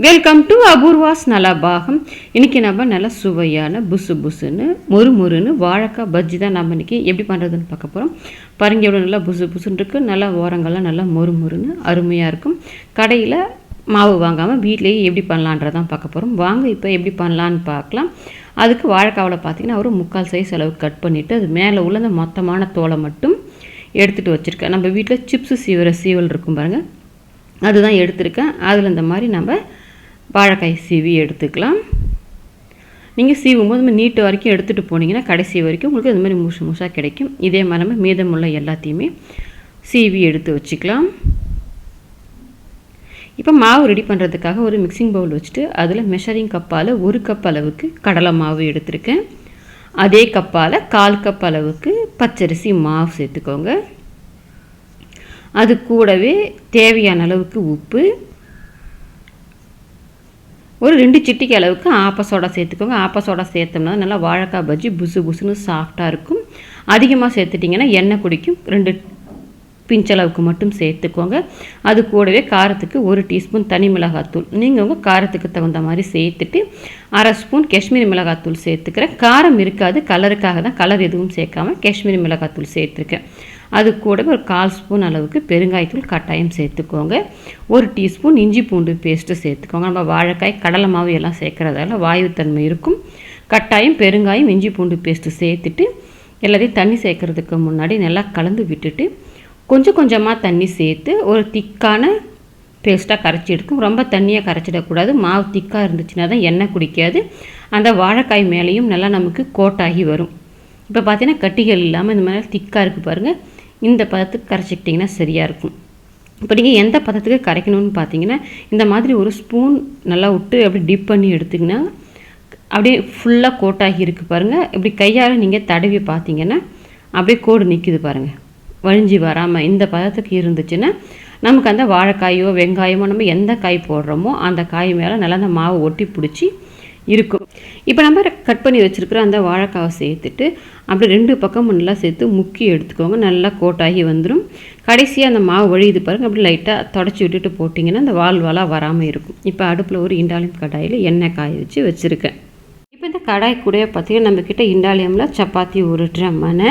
Welcome to Apoorva's Nalabagam இன்றைக்கி நம்ம நல்லா சுவையான புசு புசுன்னு மொறு மொறுன்னு வாழைக்காய் பஜ்ஜி தான் நம்ம இன்றைக்கி எப்படி பண்ணுறதுன்னு பார்க்க போகிறோம் பாருங்க எவ்வளோ நல்லா புசு புசுன்னு இருக்குது நல்லா ஓரங்கள்லாம் நல்லா மொறு மொறுன்னு அருமையாக இருக்கும். கடையில் மாவு வாங்காமல் வீட்லேயே எப்படி பண்ணலான்றதான் பார்க்க போகிறோம் வாங்க இப்போ எப்படி பண்ணலான்னு பார்க்கலாம். அதுக்கு வாழைக்காவில் பார்த்தீங்கன்னா ஒரு முக்கால் சைஸ் அளவுக்கு கட் பண்ணிவிட்டு அது மேலே உள்ள அந்த மொத்தமான தோலை மட்டும் எடுத்துகிட்டு வச்சுருக்கேன். நம்ம வீட்டில் சிப்ஸு சீவர சீவல் இருக்கும் பாருங்கள் அதுதான் எடுத்திருக்கேன். அதில் இந்த மாதிரி நம்ம வாழைக்காய் சீவி எடுத்துக்கலாம். நீங்கள் சீவும் போது நம்ம நீட்டு வரைக்கும் எடுத்துகிட்டு போனீங்கன்னா கடைசி வரைக்கும் உங்களுக்கு இது மாதிரி முழுசு முழுசாக கிடைக்கும். இதே மாதிரி நம்ம மீதமுள்ள எல்லாத்தையுமே சீவி எடுத்து வச்சுக்கலாம். இப்போ மாவு ரெடி பண்ணுறதுக்காக ஒரு மிக்சிங் பவுல் வச்சுட்டு அதில் மெஷரிங் கப்பால் ஒரு கப் அளவுக்கு கடலை மாவு எடுத்திருக்கேன். அதே கப்பால் கால் கப் அளவுக்கு பச்சரிசி மாவு சேர்த்துக்கோங்க. அது கூடவே தேவையான அளவுக்கு உப்பு ஒரு ரெண்டு சிட்டிக்கு அளவுக்கு ஆப்ப சோடா சேர்த்துக்கோங்க. ஆப்ப சோடா சேர்த்தோம்னா நல்லா வாழைக்காய் பஜ்ஜி புசு புசுன்னு சாஃப்டாக இருக்கும். அதிகமாக சேர்த்துட்டிங்கன்னா எண்ணெய் குடிக்கும். ரெண்டு பிஞ்சளவுக்கு மட்டும் சேர்த்துக்கோங்க. அது கூடவே காரத்துக்கு ஒரு டீஸ்பூன் தனி மிளகாத்தூள். நீங்கள் உங்கள் காரத்துக்கு தகுந்த மாதிரி சேர்த்துட்டு அரை ஸ்பூன் காஷ்மீரி மிளகாத்தூள் சேர்த்துக்கிறேன். காரம் இருக்காது கலருக்காக தான் கலர் எதுவும் சேர்க்காம காஷ்மீரி மிளகாத்தூள் சேர்த்துருக்கேன். அது கூட ஒரு கால் ஸ்பூன் அளவுக்கு பெருங்காயத்தூள் கட்டாயம் சேர்த்துக்கோங்க. ஒரு டீஸ்பூன் இஞ்சி பூண்டு பேஸ்ட்டு சேர்த்துக்கோங்க. நம்ம வாழைக்காய் கடலை மாவு எல்லாம் சேர்க்குறதால வாயுத்தன்மை இருக்கும். கட்டாயம் பெருங்காயம் இஞ்சி பூண்டு பேஸ்ட்டு சேர்த்துட்டு எல்லாத்தையும் தண்ணி சேர்க்குறதுக்கு முன்னாடி நல்லா கலந்து விட்டுட்டு கொஞ்சம் கொஞ்சமாக தண்ணி சேர்த்து ஒரு திக்கான பேஸ்ட்டாக கரைச்சி எடுக்கும். ரொம்ப தண்ணியாக கரைச்சிடக்கூடாது. மாவு திக்காக இருந்துச்சுன்னா தான் எண்ணெய் குடிக்காது. அந்த வாழைக்காய் மேலேயும் நல்லா நமக்கு கோட்டாகி வரும். இப்போ பார்த்தீங்கன்னா கட்டிகள் இல்லாமல் இந்த மாதிரி திக்காக இருக்குது பாருங்கள் இந்த பதத்துக்கு கரைச்சிக்கிட்டிங்கன்னா சரியாக இருக்கும். இப்போ நீங்கள் எந்த பதத்துக்கு கரைக்கணும்னு பார்த்தீங்கன்னா இந்த மாதிரி ஒரு ஸ்பூன் நல்லா விட்டு அப்படி டிப் பண்ணி எடுத்திங்கன்னா அப்படியே ஃபுல்லாக கோட்டாகி இருக்குது பாருங்கள் இப்படி கையால் நீங்கள் தடவி பார்த்தீங்கன்னா அப்படியே கோடு நிற்கிது பாருங்கள் வழிஞ்சி வராமல் இந்த பதத்துக்கு இருந்துச்சுன்னா நமக்கு அந்த வாழைக்காயோ வெங்காயமோ நம்ம எந்த காய் போடுறோமோ அந்த காய் மேலே நல்லா அந்த மாவு ஒட்டி பிடிச்சி இருக்கும். இப்போ நம்ம கட் பண்ணி வச்சுருக்கிற அந்த வாழைக்காவை சேர்த்துட்டு அப்படி ரெண்டு பக்கமும் நல்லா சேர்த்து முக்கி எடுத்துக்கோங்க. நல்லா கோட்டாகி வந்துடும் கடைசியாக அந்த மாவு வழியுது பாருங்கள் அப்படி லைட்டாக தொடச்சி விட்டுட்டு போட்டிங்கன்னா அந்த வால் வாலாக வராமல் இருக்கும். இப்போ அடுப்பில் ஒரு இண்டாலியம் கடாயில் எண்ணெய் காய வச்சு வச்சுருக்கேன். இப்போ இந்த கடாய் கூட பார்த்திங்கன்னா நம்மக்கிட்ட இண்டாலியமில் சப்பாத்தி உருட்டுற மனை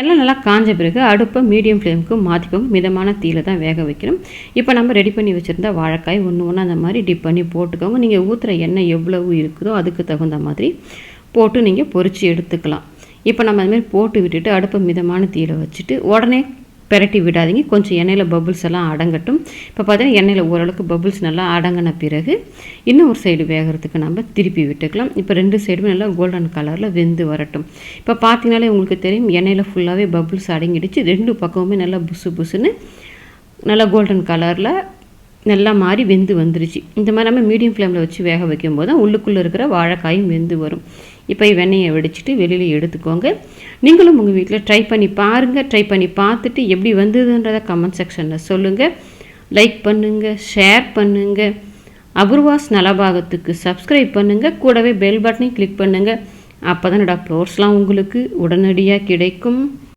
எல்லாம் நல்லா காஞ்ச பிறகு அடுப்பை மீடியம் ஃப்ளேமுக்கு மாற்றிக்கோங்க மிதமான தீயில தான் வேக வைக்கணும். இப்போ நம்ம ரெடி பண்ணி வச்சுருந்தா வாழைக்காய் ஒன்று ஒன்று அந்த மாதிரி டிப் பண்ணி போட்டுக்கோங்க. நீங்கள் ஊற்றுற எண்ணெய் எவ்வளவு இருக்குதோ அதுக்கு தகுந்த மாதிரி போட்டு நீங்கள் பொறிச்சு எடுத்துக்கலாம். இப்போ நம்ம அதுமாதிரி போட்டு விட்டுட்டு அடுப்பை மிதமான தீயில வச்சுட்டு உடனே பெரட்டி விடாதீங்க. கொஞ்சம் எண்ணெயில் பபுள்ஸ் எல்லாம் அடங்கட்டும். இப்போ பார்த்தீங்கன்னா எண்ணெயில் ஓரளவுக்கு பபுள்ஸ் நல்லா அடங்கின பிறகு இன்னும் ஒரு சைடு வேகிறதுக்கு நம்ம திருப்பி விட்டுக்கலாம். இப்போ ரெண்டு சைடுமே நல்லா கோல்டன் கலரில் வெந்து வரட்டும். இப்போ பார்த்தீங்கனாலே உங்களுக்கு தெரியும் எண்ணெயில் ஃபுல்லாகவே பபுள்ஸ் அடங்கிடுச்சு. ரெண்டு பக்கமுமே நல்லா புசு புசுன்னு நல்லா கோல்டன் கலரில் நல்லா மாறி வெந்து வந்துருச்சு. இந்த மாதிரி நம்ம மீடியம் ஃப்ளேமில் வச்சு வேக வைக்கும்போது தான் உள்ளுக்குள்ளே இருக்கிற வாழைக்காயும் வெந்து வரும். இப்போ வெண்ணெயை வெடிச்சிட்டு வெளியில் எடுத்துக்கோங்க. நீங்களும் உங்கள் வீட்டில் ட்ரை பண்ணி பாருங்கள் ட்ரை பண்ணி பார்த்துட்டு எப்படி வந்ததுன்றதை கமெண்ட் செக்ஷனில் சொல்லுங்கள் லைக் பண்ணுங்கள் ஷேர் பண்ணுங்கள் அபூர்வாஸ் நலபாகத்துக்கு சப்ஸ்கிரைப் பண்ணுங்கள் கூடவே பெல் பட்டனையும் கிளிக் பண்ணுங்கள் அப்போ தான் என்னோடய அப்லோட்ஸ்லாம் உங்களுக்கு உடனடியாக கிடைக்கும்.